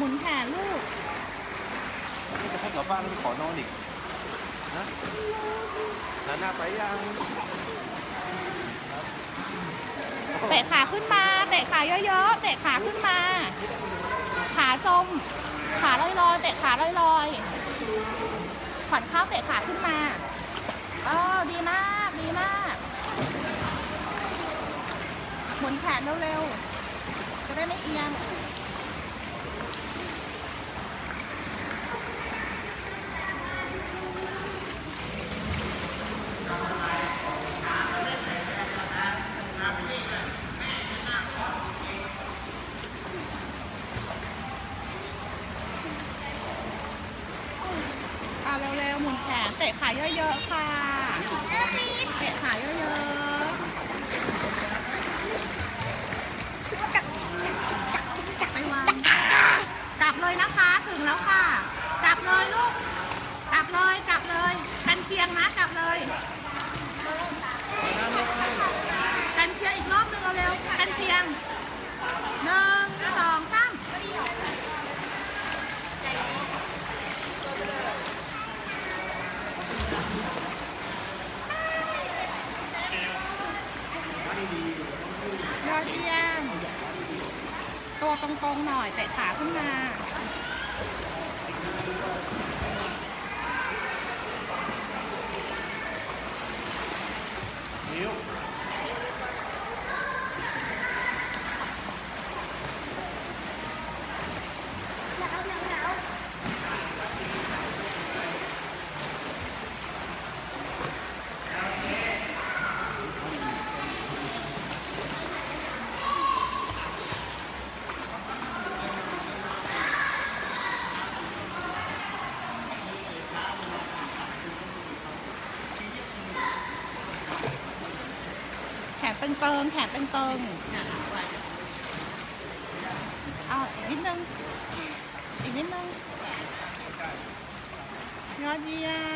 หมุนแขนลูกนี่จะให้กลับบ้านแล้วไปขอนอนอีกนะนาหน้าไปยังเตะขาขึ้นมาเตะขาเยอะๆเตะขาขึ้นมา ขาจม ขาลอยๆเตะขาลอยๆผ่อนเข้าเตะขาขึ้นมาเออดีมากดีมากหมุนแขนเร็วๆจะได้ไม่เอียง เร็วๆหมุนแขนเตะขาเยอะๆค่ะ เตะขาเยอะๆจับจับจับไปวางกลับเลยนะคะถึงแล้วค่ะกลับเลยลูกกลับเลยกลับเลยกันเชียงนะกลับเลย กันเชียงอีกรอบหนึงเร็วๆ กันเชียงหนึ่งสองสาม ยอดเยี่ยมตัวตรงๆหน่อยเตะขาขึ้นมา นิ้ว แขน ตึงๆแขนตึงๆเอาอีกนิดนึง อีกนิดนึง ยอดเยี่ยม